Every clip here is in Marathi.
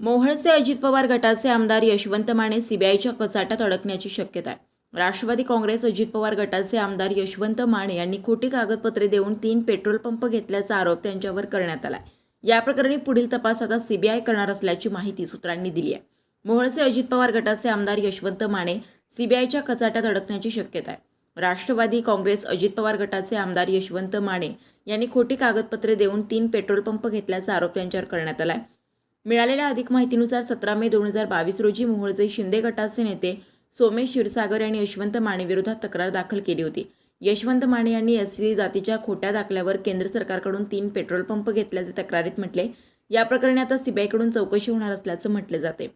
मोहळचे अजित पवार गटाचे आमदार यशवंत माने सीबीआयच्या कचाट्यात अडकण्याची शक्यता आहे. राष्ट्रवादी काँग्रेस अजित पवार गटाचे आमदार यशवंत माने यांनी खोटी कागदपत्रे देऊन तीन पेट्रोल पंप घेतल्याचा आरोप त्यांच्यावर करण्यात आला या प्रकरणी पुढील तपास आता सीबीआय करणार असल्याची माहिती सूत्रांनी दिली आहे. मोहळचे अजित पवार गटाचे आमदार यशवंत माने सीबीआयच्या कचाट्यात अडकण्याची शक्यता आहे. राष्ट्रवादी काँग्रेस अजित पवार गटाचे आमदार यशवंत माने यांनी खोटी कागदपत्रे देऊन तीन पेट्रोल पंप घेतल्याचा आरोप त्यांच्यावर करण्यात आला आहे मिळालेल्या अधिक माहितीनुसार सतरा मे दोन हजार बावीस रोजी मोहोळचे शिंदे गटाचे नेते सोमेश क्षीरसागर यांनी यशवंत माने विरोधात तक्रार दाखल केली होती. यशवंत माने यांनी एस सी जातीच्या खोट्या दाखल्यावर केंद्र सरकारकडून तीन पेट्रोल पंप घेतल्याचे तक्रारीत म्हटले. या प्रकरणी आता सीबीआयकडून चौकशी होणार असल्याचं म्हटले जाते.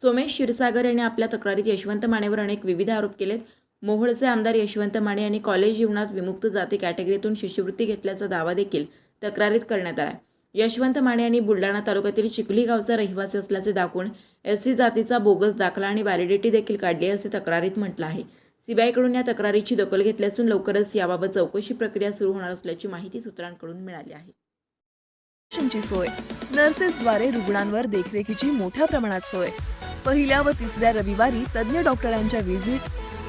सोमेश क्षीरसागर यांनी आपल्या तक्रारीत यशवंत मानेवर अनेक विविध आरोप केलेत. मोहोळचे आमदार यशवंत माने यांनी कॉलेज जीवनात विमुक्त जाती कॅटेगरीतून शिष्यवृत्ती घेतल्याचा दावा देखील तक्रारीत करण्यात आला यशवंत माने यांनी बुलढाणा तालुक्यातील चिखली गावचा रहिवासी असल्याचे दाखवून एस सी जातीचा बोगस दाखला आणि व्हॅलिडिटी देखील काढली आहे असे तक्रारीत म्हटलं आहे. सीबीआयकडून या तक्रारीची दखल घेतली असून लवकरच याबाबत चौकशी प्रक्रिया सुरू होणार असल्याची माहिती सूत्रांकडून मिळाली आहे. सोय. नर्सेसद्वारे रुग्णांवर देखरेखीची मोठ्या प्रमाणात सोय. पहिल्या व तिसऱ्या रविवारी तज्ज्ञ डॉक्टरांच्या व्हिजिट.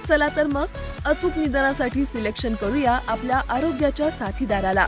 चला तर मग अचूक निदानासाठी सिलेक्शन करूया आपल्या आरोग्याच्या साथीदाराला.